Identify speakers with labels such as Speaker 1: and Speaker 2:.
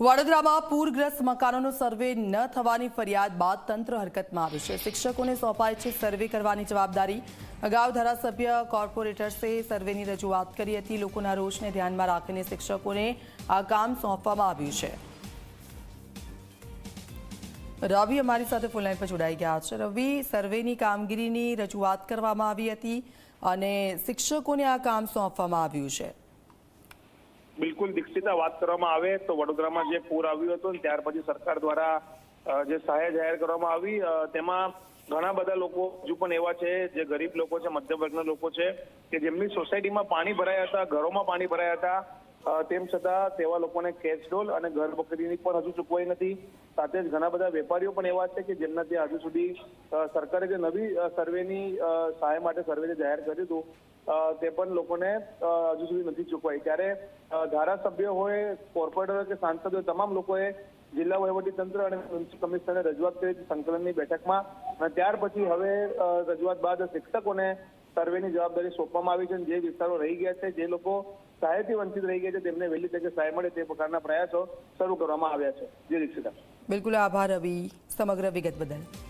Speaker 1: વડોદરામાં પૂરગ્રસ્ત મકાનોનો સર્વે ન થવાની ફરિયાદ બાદ તંત્ર હરકતમાં આવ્યું છે. શિક્ષકોને સોંપાય છે સર્વે કરવાની જવાબદારી. અગાઉ ધારાસભ્ય કોર્પોરેટર્સે સર્વેની રજૂઆત કરી હતી. લોકોના રોષને ધ્યાનમાં રાખીને શિક્ષકોને આ કામ સોંપવામાં આવ્યું છે. રવિ અમારી સાથે ફોનલાઈન પર જોડાઈ ગયા છે. રવિ, સર્વેની કામગીરીની રજૂઆત કરવામાં આવી હતી અને શિક્ષકોને આ કામ સોંપવામાં આવ્યું છે.
Speaker 2: બિલકુલ દીક્ષિતા વાત કરવામાં આવે તો વડોદરામાં જે પૂર આવ્યું હતું ત્યાર પછી સરકાર દ્વારા જે સહાય જાહેર કરવામાં આવી તેમાં ઘણા બધા લોકો હજુ પણ એવા છે જે ગરીબ લોકો છે, મધ્યમ વર્ગના લોકો છે કે જેમની સોસાયટીમાં પાણી ભરાયા હતા, ઘરોમાં પાણી ભરાયા હતા તેમ છતાં તેવા લોકોને કેશ ડોલ અને ઘર બકરીની પણ હજુ ચૂકવાઈ નથી. સાથે જ ઘણા બધા વેપારીઓ પણ એવા છે કે જેમના ત્યાં હજુ સુધી સરકારે જે નવી સર્વેની સહાય માટે સર્વે જે જાહેર કર્યું હતું તે પણ લોકોને હજુ સુધી નથી ચૂકવાઈ. ત્યારે ધારાસભ્ય હોય કોર્પોરેટર કે સાંસદ હોય, તમામ લોકોએ જિલ્લા વહીવટી તંત્ર અને મ્યુનિસિપલ કમિશનરને રજૂઆત કરી સંકલનની બેઠકમાં. અને ત્યાર પછી હવે રજૂઆત બાદ શિક્ષકોને સર્વેની જવાબદારી સોંપવામાં આવી છે જે વિસ્તારો રહી ગયા છે, જે લોકો સહાયથી વંચિત રહી ગયા છે, તેમને વહેલી તકે સહાય મળે તે પ્રકારના પ્રયાસો શરૂ કરવામાં આવ્યા છે. જે દીક્ષિતા
Speaker 1: બિલકુલ આભાર રવિ, સમગ્ર વિગત બદલ.